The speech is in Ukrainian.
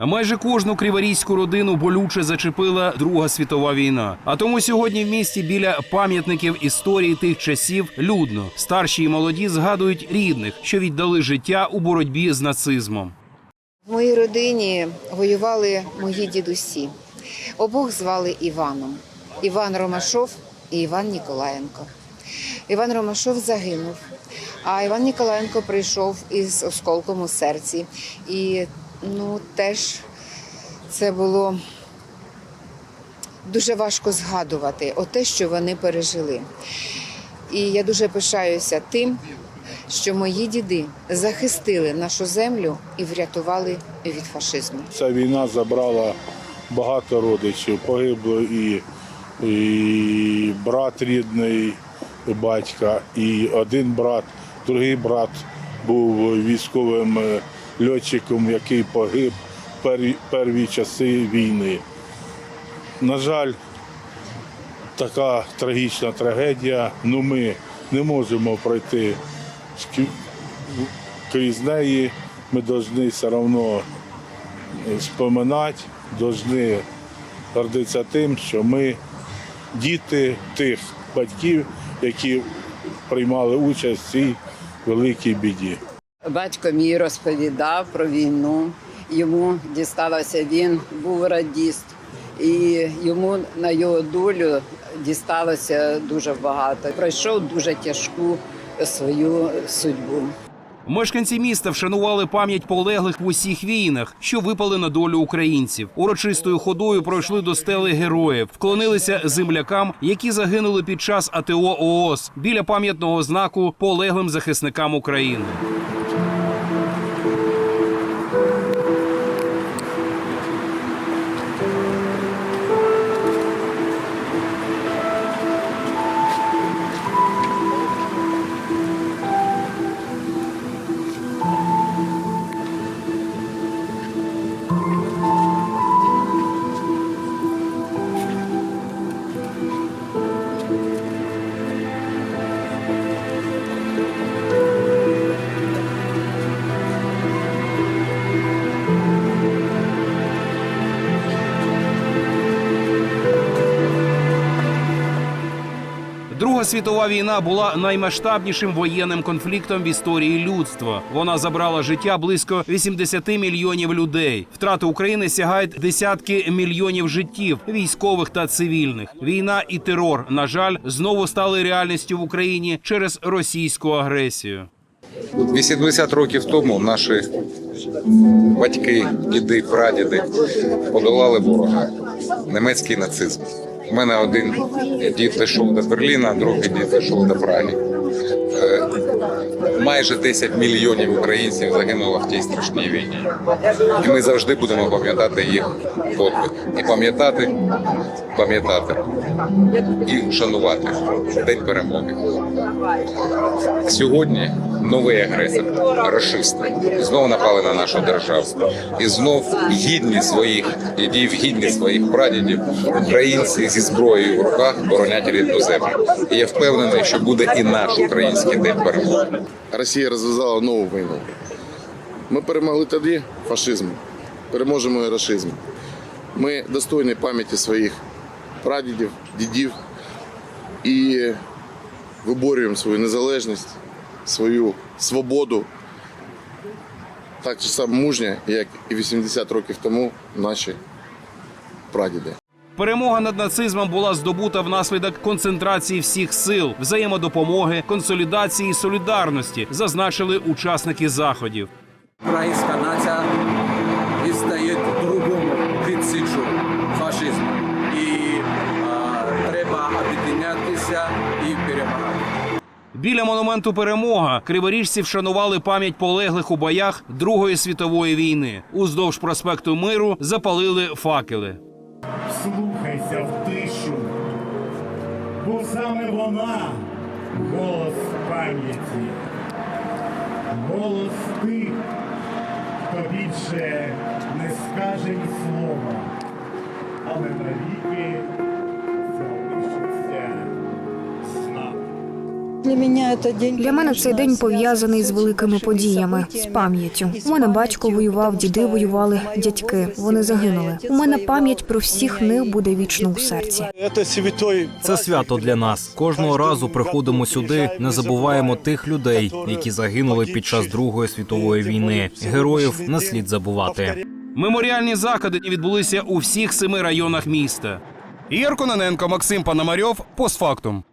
Майже кожну криворізьку родину болюче зачепила Друга світова війна. А тому сьогодні в місті біля пам'ятників історії тих часів людно. Старші і молоді згадують рідних, що віддали життя у боротьбі з нацизмом. В моїй родині воювали мої дідусі. Обох звали Іваном. Іван Ромашов і Іван Ніколаєнко. Іван Ромашов загинув, а Іван Ніколаєнко прийшов із осколком у серці. І ну, теж це було дуже важко згадувати те, що вони пережили. І я дуже пишаюся тим, що мої діди захистили нашу землю і врятували від фашизму. Ця війна забрала багато родичів. Погибло і, і брат рідний батька, і один брат, другий брат був військовим е, льотчиком, який погиб в перві, часи війни. На жаль, така трагічна трагедія. Ну ми не можемо пройти крізь неї. Ми повинні все одно споминати, повинні гордитися тим, що ми діти тих батьків, які приймали участь в цій великій біді. Батько мій розповідав про війну. Йому дісталося він був радіст, і йому на його долю дісталося дуже багато. Пройшов дуже тяжку свою судьбу. Мешканці міста вшанували пам'ять полеглих в усіх війнах, що випали на долю українців. Урочистою ходою пройшли до стели героїв, вклонилися землякам, які загинули під час АТО ООС біля пам'ятного знаку полеглим захисникам України. Світова війна була наймасштабнішим воєнним конфліктом в історії людства. Вона забрала життя близько 80 мільйонів людей. Втрати України сягають десятки мільйонів життів військових та цивільних. Війна і терор, на жаль, знову стали реальністю в Україні через російську агресію. 80 років тому наші батьки, діди, прадіди подолали ворога, німецький нацизм. У мене один дід пішов до Берліна, другий дід пішов до Праги. Е, Майже 10 мільйонів українців загинуло в тій страшній війні. І ми завжди будемо пам'ятати їх подвиг. І пам'ятати, пам'ятати і шанувати День перемоги. Сьогодні новий агресор, рашисти, знову напали на нашу державу. І знов гідні своїх дідів, гідні своїх прадідів, українці зі зброєю в руках боронять рідну землю. І я впевнений, що буде і наш український день перемоги. Росія розв'язала нову війну. Ми перемогли тоді фашизм, переможемо і рашизм. Ми достойні пам'яті своїх прадідів, дідів і виборюємо свою незалежність, свою свободу. Так же само мужня, як і 80 років тому наші прадіди. Перемога над нацизмом була здобута внаслідок концентрації всіх сил, взаємодопомоги, консолідації і солідарності, зазначили учасники заходів. Українська нація відстає другому відсічу фашизму. І е, треба об'єднатися. Біля монументу перемога криворіжці вшанували пам'ять полеглих у боях Другої світової війни. Уздовж проспекту Миру запалили факели. Слухайся в тишу, бо саме вона голос пам'яті, голос тих, хто більше не скаже ні слова, але навіки Для мене це день Для мене цей день пов'язаний з великими подіями, з пам'яттю. У мене батько воював, діди воювали, дядьки. Вони загинули. У мене пам'ять про всіх них буде вічно у серці. Це свято для нас. Кожного разу приходимо сюди, не забуваємо тих людей, які загинули під час Другої світової війни. Героїв не слід забувати. Меморіальні заходи відбулися у всіх семи районах міста. Ігор Кононенко, Максим Пономарьов, постфактум.